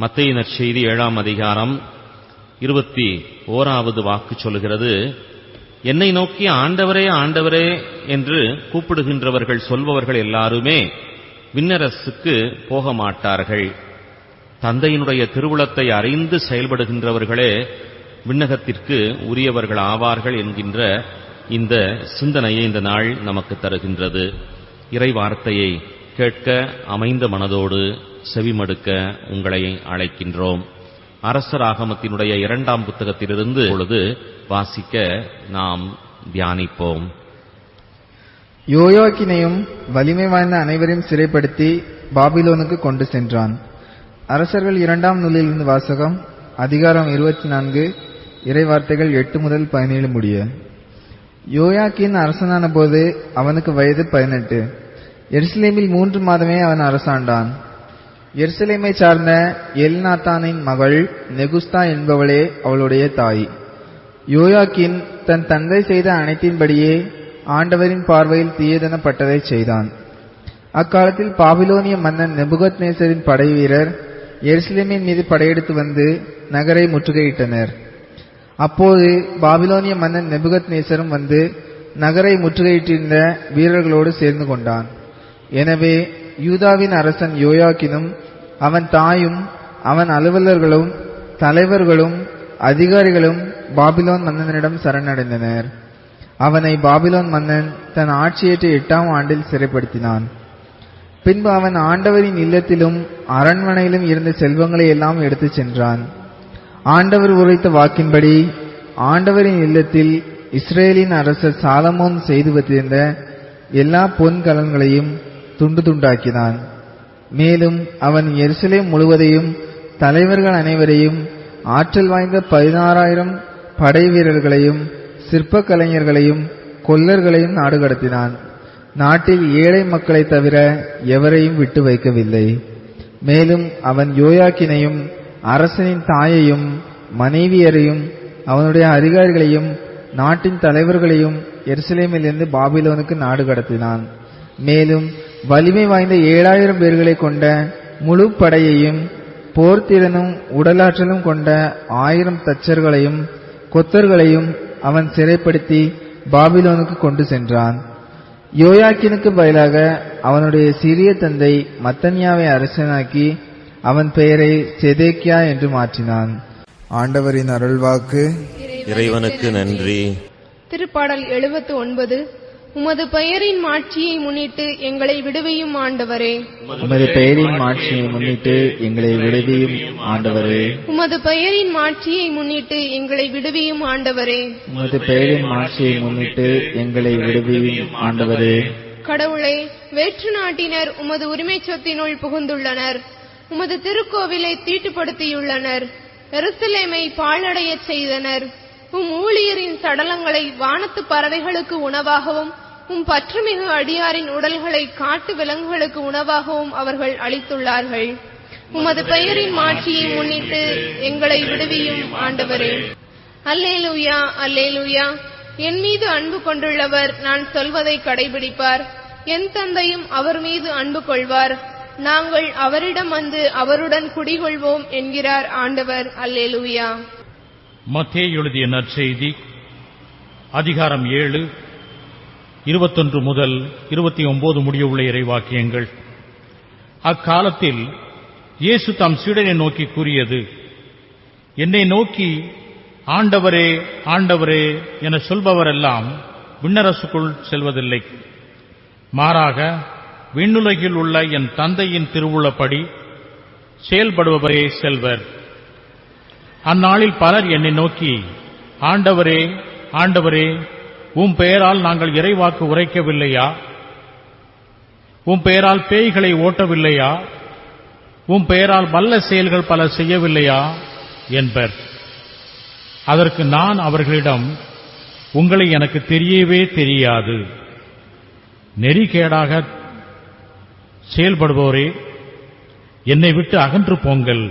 மத்திய நற்செய்தி ஏழாம் அதிகாரம் இருபத்தி ஓராவது வாக்கு சொல்கிறது என்னை நோக்கி ஆண்டவரே ஆண்டவரே என்று கூப்பிடுகின்றவர்கள் சொல்பவர்கள் எல்லாருமே விண்ணரசுக்கு போக மாட்டார்கள் தந்தையினுடைய திருவுளத்தை அறிந்து செயல்படுகின்றவர்களே விண்ணகத்திற்கு உரியவர்கள் ஆவார்கள் என்கின்ற இந்த சிந்தனையை இந்த நாள் நமக்கு தருகின்றது. இறை வார்த்தையை கேட்க அமைந்த மனதோடு செவிமடுக்க உங்களை அழைக்கின்றோம். அரசர் ஆகமத்தினுடைய இரண்டாம் புத்தகத்திலிருந்து பொழுது வாசிக்க நாம் தியானிப்போம். யோயோக்கினையும் வலிமை வாய்ந்த அனைவரையும் சிறைப்படுத்தி பாபிலோனுக்கு கொண்டு சென்றான். அரசர்கள் இரண்டாம் நூலிலிருந்து வாசகம் அதிகாரம் இருபத்தி நான்கு இறைவார்த்தைகள் எட்டு முதல் பதினேழு முடிய. யோயாக்கின் அரசனான போது அவனுக்கு வயது பதினெட்டு. எருசலேமில் மூன்று மாதமே அவன் அரசாண்டான். எருசலேமை சார்ந்த எல்நாத்தானின் மகள் நெகுஸ்தா என்பவளே அவளுடைய தாய். யோயாக்கின் தன் தந்தை செய்த அனைத்தின்படியே ஆண்டவரின் பார்வையில் தீயதனப்பட்டதை செய்தான். அக்காலத்தில் பாபிலோனிய மன்னன் நெபுகத் நேசரின் படை வீரர் எருசலேமின் மீது படையெடுத்து வந்து நகரை முற்றுகையிட்டனர். அப்போது பாபிலோனிய மன்னன் நெபுகத் நேசரும் வந்து நகரை முற்றுகையிட்டிருந்த வீரர்களோடு சேர்ந்து கொண்டான். எனவே யூதாவின் அரசன் யோயாக்கினும் அவன் தாயும் அவன் அலுவலர்களும் தலைவர்களும் அதிகாரிகளும் பாபிலோன் மன்னனிடம் சரணடைந்தனர். அவனை பாபிலோன் மன்னன் தன் ஆட்சியேற்ற எட்டாம் ஆண்டில் சிறைப்படுத்தினான். பின்பு அவன் ஆண்டவரின் இல்லத்திலும் அரண்மனையிலும் இருந்த செல்வங்களை எல்லாம் எடுத்துச் சென்றான். ஆண்டவர் உரைத்த வாக்கின்படி ஆண்டவரின் இல்லத்தில் இஸ்ரேலின் அரசர் சாலமோன் செய்து வைத்திருந்த எல்லா பொன் கலன்களையும் துண்டு துண்டாக்கினான். மேலும் அவன் எருசலேம் முழுவதையும் தலைவர்கள் அனைவரையும் ஆற்றல் வாய்ந்த பதினாறாயிரம் படை வீரர்களையும் சிற்ப கலைஞர்களையும் கொல்லர்களையும் நாடு கடத்தினான் நாட்டில் ஏழை மக்களை தவிர எவரையும் விட்டு வைக்கவில்லை. மேலும் அவன் யோயாக்கினையும் அரசனின் தாயையும் மனைவியரையும் அவனுடைய அதிகாரிகளையும் நாட்டின் தலைவர்களையும் எருசலேமிலிருந்து பாபிலோனுக்கு நாடு கடத்தினான் மேலும் வலிமை வாய்ந்த ஏழாயிரம் பேர்களை கொண்ட முழு படையையும் போர்த்திறனும் உடலாற்றலும் கொண்ட ஆயிரம் தச்சர்களையும் கொத்தர்களையும் அவன் சிறைப்படுத்தி பாபிலோனுக்கு கொண்டு சென்றான். யோயாக்கினுக்கு பதிலாக அவனுடைய சிறிய தந்தை மத்தன்யாவை அரசனாக்கி அவன் பெயரை செதேக்கியா என்று மாற்றினான். ஆண்டவரின் அருள்வாக்கு இறைவனுக்கு நன்றி. திருப்பாடல் எழுபத்து ஒன்பது உமது பெயரின் மாட்சியை முன்னிட்டு எங்களை விடுவியும் ஆண்டவரே. உமது பெயரின் மாட்சியை முன்னிட்டு எங்களை விடுவியும் ஆண்டவரே. உமது பெயரின் மாட்சியை முன்னிட்டு எங்களை விடுவியும் ஆண்டவரே. உமது பெயரின் மாட்சியை முன்னிட்டு எங்களை விடுவியும் ஆண்டவரே. கடவுளே வேற்று நாட்டினர் உமது உரிமை சொத்தினுள் புகுந்துள்ளனர். உமது திருக்கோவிலை தீட்டுப்படுத்தியுள்ளனர். எருசலேமை பாழடையச் செய்தனர். உம் ஊழியரின் சடலங்களை வானத்து பறவைகளுக்கு உணவாகவும் உம் பற்றுமிகு அடியாரின் உடல்களை காட்டு விலங்குகளுக்கு உணவாகவும் அவர்கள் அளித்துள்ளார்கள். உமது பெயரின் மாட்சியை முன்னிட்டு எங்களை விடுவியும் ஆண்டவரே. அல்லேலூயா அல்லேலூயா. என் மீது அன்பு கொண்டுள்ளவர் நான் சொல்வதை கடைபிடிப்பார். என் தந்தையும் அவர் மீது அன்பு கொள்வார். நாங்கள் அவரிடம் வந்து அவருடன் குடிகொள்வோம் என்கிறார் ஆண்டவர். அல்லேலூயா. மத்தே எழுதிய நற்செய்தி அதிகாரம் ஏழு இருபத்தொன்று முதல் இருபத்தி ஒன்பது முடியவுள்ள இறைவாக்கியங்கள். அக்காலத்தில் இயேசு தம் சீடனை நோக்கி கூறியது என்னை நோக்கி ஆண்டவரே ஆண்டவரே என சொல்பவரெல்லாம் விண்ணரசுக்குள் செல்வதில்லை. மாறாக விண்ணுலகில் உள்ள என் தந்தையின் திருவுள்ளப்படி செயல்படுபவரே செல்வர். அந்நாளில் பலர் என்னை நோக்கி ஆண்டவரே ஆண்டவரே உம் பெயரால் நாங்கள் இறைவாக்கு உரைக்கவில்லையா? உம் பெயரால் பேய்களை ஓட்டவில்லையா? உம் பெயரால் வல்ல செயல்கள் பல செய்யவில்லையா? என்பர். அதற்கு நான் அவர்களிடம் உங்களை எனக்கு தெரியவே தெரியாது. நெறிகேடாக செயல்படுபவரே என்னை விட்டு அகன்று போங்கள்.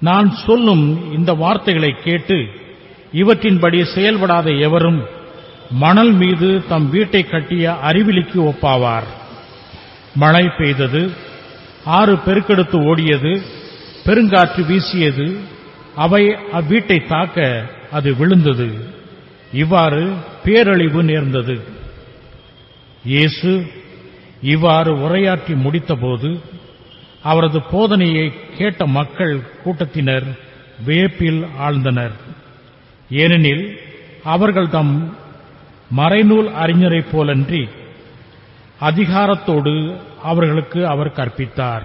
நான் சொல்லும் இந்த வார்த்தைகளை கேட்டு இவற்றின்படி செயல்படாத எவரும் மணல் மீது தம் வீட்டை கட்டிய அறிவிலிக்கு ஒப்பாவார். மழை பெய்தது ஆறு பெருக்கெடுத்து ஓடியது பெருங்காற்று வீசியது அவை அவ்வீட்டை தாக்க அது விழுந்தது. இவ்வாறு பேரழிவு நேர்ந்தது. இயேசு இவ்வாறு உரையாற்றி முடித்தபோது அவரது போதனையை கேட்ட மக்கள் கூட்டத்தினர் வியப்பில் ஆழ்ந்தனர். ஏனெனில் அவர்கள் தம் மறைநூல் அறிஞரைப் போலன்றி அதிகாரத்தோடு அவர்களுக்கு அவர் கற்பித்தார்.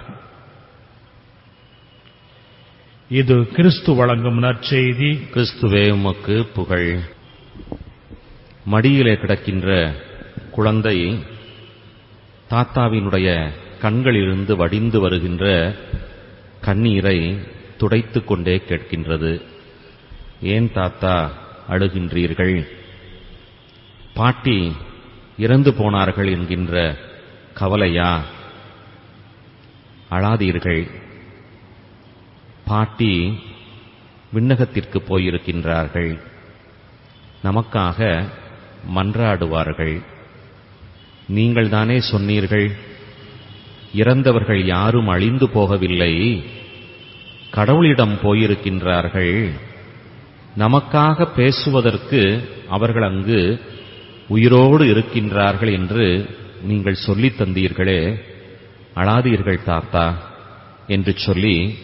இது கிறிஸ்து வழங்கும் நற்செய்தி. கிறிஸ்துவே உமக்கு புகழ். மடியிலே கிடக்கின்ற குழந்தை தாத்தாவினுடைய கண்களிலிருந்து வடிந்து வருகின்ற கண்ணீரை துடைத்துக் கொண்டே கேட்கின்றது. ஏன் தாத்தா அழுகின்றீர்கள்? பாட்டி இறந்து போனார்கள் என்கின்ற கவலையா? அழாதீர்கள். பாட்டி விண்ணகத்திற்கு போயிருக்கின்றார்கள். நமக்காக மன்றாடுவார்கள். நீங்கள் தானே சொன்னீர்கள்? இறந்தவர்கள் யாரும் அழிந்து போகவில்லை. கடவுளிடம் போயிருக்கின்றார்கள். நமக்காக பேசுவதற்கு அவர்கள் அங்கு உயிரோடு இருக்கின்றார்கள் என்று நீங்கள் சொல்லித் தந்தீர்களே. அழாதீர்கள் தாத்தா என்று சொல்லி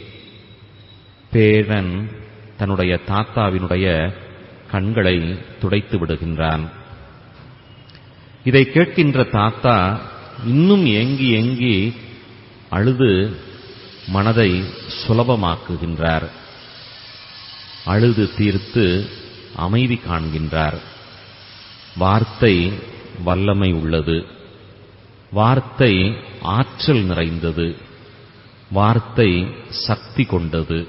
பேரன் தன்னுடைய தாத்தாவினுடைய கண்களை துடைத்து விடுகின்றான். இதை கேட்கின்ற தாத்தா இன்னும் ஏங்கி ஏங்கி அழுது மனதை சுலபமாக்குகின்றார். அழுது தீர்த்து அமைதி காண்கின்றார். வார்த்தை வல்லமை உள்ளது. வார்த்தை ஆற்றல் நிறைந்தது. வார்த்தை சக்தி கொண்டது.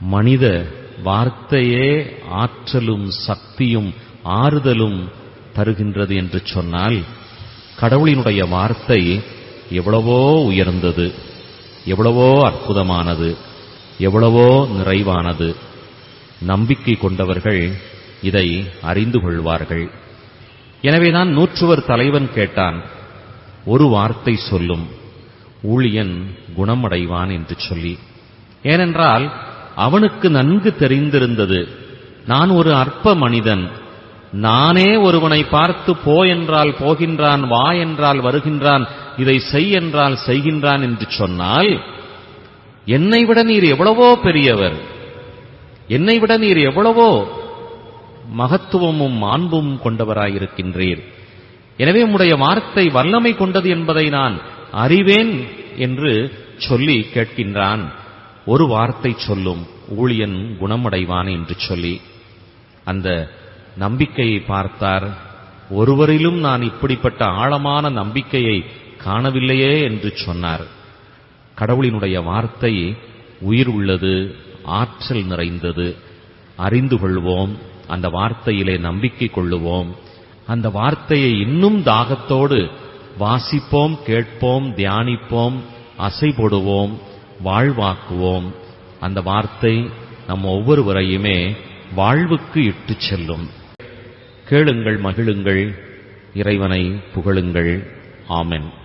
மனித வார்த்தையே ஆற்றலும் சக்தியும் ஆறுதலும் தருகின்றது என்று சொன்னால் கடவுளினுடைய வார்த்தை எவ்வளவோ உயர்ந்தது எவ்வளவோ அற்புதமானது எவ்வளவோ நிறைவானது. நம்பிக்கை கொண்டவர்கள் இதை அறிந்து கொள்வார்கள். எனவேதான் நூற்றுவர் தலைவன் கேட்டான் ஒரு வார்த்தை சொல்லும் ஊழியன் குணமடைவான் என்று சொல்லி. ஏனென்றால் அவனுக்கு நன்கு தெரிந்திருந்தது நான் ஒரு அற்ப மனிதன் நானே ஒருவனை பார்த்து போ என்றால் போகின்றான் வா என்றால் வருகின்றான் இதை செய் என்றால் செய்கின்றான் என்று சொன்னால் என்னை விட நீர் எவ்வளவோ பெரியவர். என்னை விட நீர் எவ்வளவோ மகத்துவமும் மாண்பும் கொண்டவராயிருக்கின்றீர். எனவே உம்முடைய வார்த்தை வல்லமை கொண்டது என்பதை நான் அறிவேன் என்று சொல்லி கேட்கின்றான். ஒரு வார்த்தை சொல்லும் ஊழியன் குணமடைவான் என்று சொல்லி அந்த நம்பிக்கையை பார்த்தார். ஒருவரிலும் நான் இப்படிப்பட்ட ஆழமான நம்பிக்கையை காணவில்லையே என்று சொன்னார். கடவுளினுடைய வார்த்தை உயிர் உள்ளது ஆற்றல் நிறைந்தது. அறிந்து கொள்வோம் அந்த வார்த்தையிலே நம்பிக்கை கொள்ளுவோம். அந்த வார்த்தையை இன்னும் தாகத்தோடு வாசிப்போம் கேட்போம் தியானிப்போம் அசை போடுவோம் வாழ்வாக்குவோம். அந்த வார்த்தை நம் ஒவ்வொருவரையுமே வாழ்வுக்கு இட்டுச் செல்லும். கேளுங்கள் மகிழுங்கள் இறைவனை புகழுங்கள். ஆமென்.